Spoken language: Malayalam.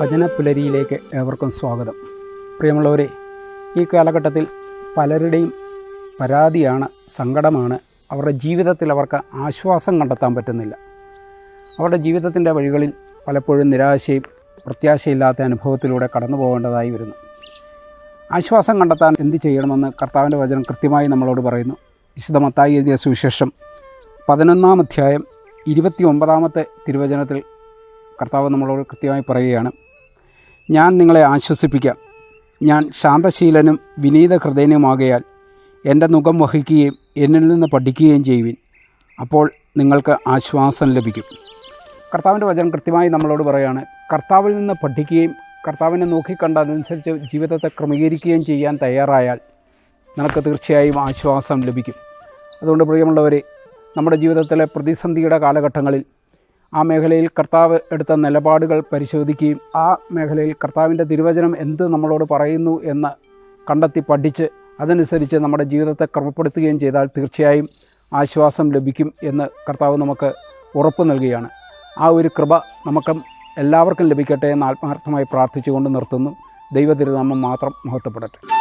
വചനപ്പുലരിയിലേക്ക് ഏവർക്കും സ്വാഗതം. പ്രിയമുള്ളവരെ ഈ കാലഘട്ടത്തിൽ പലരുടെയും പരാതിയാണ് സങ്കടമാണ്. അവരുടെ ജീവിതത്തിൽ അവർക്ക് ആശ്വാസം കണ്ടെത്താൻ പറ്റുന്നില്ല. അവരുടെ ജീവിതത്തിന്റെ വഴികളിൽ പലപ്പോഴും നിരാശയും പ്രത്യാശയില്ലാത്ത അനുഭവത്തിലൂടെ കടന്നു പോകേണ്ടതായി വരുന്നു. ആശ്വാസം കണ്ടെത്താൻ എന്ത് ചെയ്യണമെന്ന് കർത്താവിന്റെ വചനം കൃത്യമായി നമ്മളോട് പറയുന്നു. വിശുദ്ധമത്തായി എഴുതിയ സുവിശേഷം പതിനൊന്നാം അധ്യായം ഇരുപത്തി ഒമ്പതാമത്തെ തിരുവചനത്തിൽ കർത്താവ് നമ്മളോട് കൃത്യമായി പറയുകയാണ്. ഞാൻ നിങ്ങളെ ആശ്വസിപ്പിക്കാം. ഞാൻ ശാന്തശീലനും വിനീത ഹൃദയനുമാകയാൽ എന്റെ മുഖം വഹിക്കുകയും എന്നിൽ നിന്ന് പഠിക്കുകയും ചെയ്യുവിൻ. അപ്പോൾ നിങ്ങൾക്ക് ആശ്വാസം ലഭിക്കും. കർത്താവിന്റെ വചനം കൃത്യമായി നമ്മളോട് പറയുകയാണ് കർത്താവിൽ നിന്ന് പഠിക്കുകയും കർത്താവിനെ നോക്കിക്കണ്ട അതനുസരിച്ച് ജീവിതത്തെ ക്രമീകരിക്കുകയും ചെയ്യാൻ തയ്യാറായാൽ നിനക്ക് തീർച്ചയായും ആശ്വാസം ലഭിക്കും. അതുകൊണ്ട് പ്രിയമുള്ളവരെ നമ്മുടെ ജീവിതത്തിലെ പ്രതിസന്ധിയുടെ കാലഘട്ടങ്ങളിൽ ആ മേഖലയിൽ കർത്താവ് എടുത്ത നിലപാടുകൾ പരിശോധിക്കുകയും ആ മേഖലയിൽ കർത്താവിന്റെ തിരുവചനം എന്ത് നമ്മളോട് പറയുന്നു എന്ന് കണ്ടെത്തി പഠിച്ച് അതനുസരിച്ച് നമ്മുടെ ജീവിതത്തെ ക്രമപ്പെടുത്തുകയും ചെയ്താൽ തീർച്ചയായും ആശ്വാസം ലഭിക്കും എന്ന് കർത്താവ് നമുക്ക് ഉറപ്പ് നൽകുകയാണ്. ആ ഒരു കൃപ നമുക്ക് എല്ലാവർക്കും ലഭിക്കട്ടെ എന്ന് ആത്മാർത്ഥമായി പ്രാർത്ഥിച്ചുകൊണ്ട് നിർത്തുന്നു. ദൈവതിരുനാമം മാത്രം മഹത്വപ്പെടട്ടെ.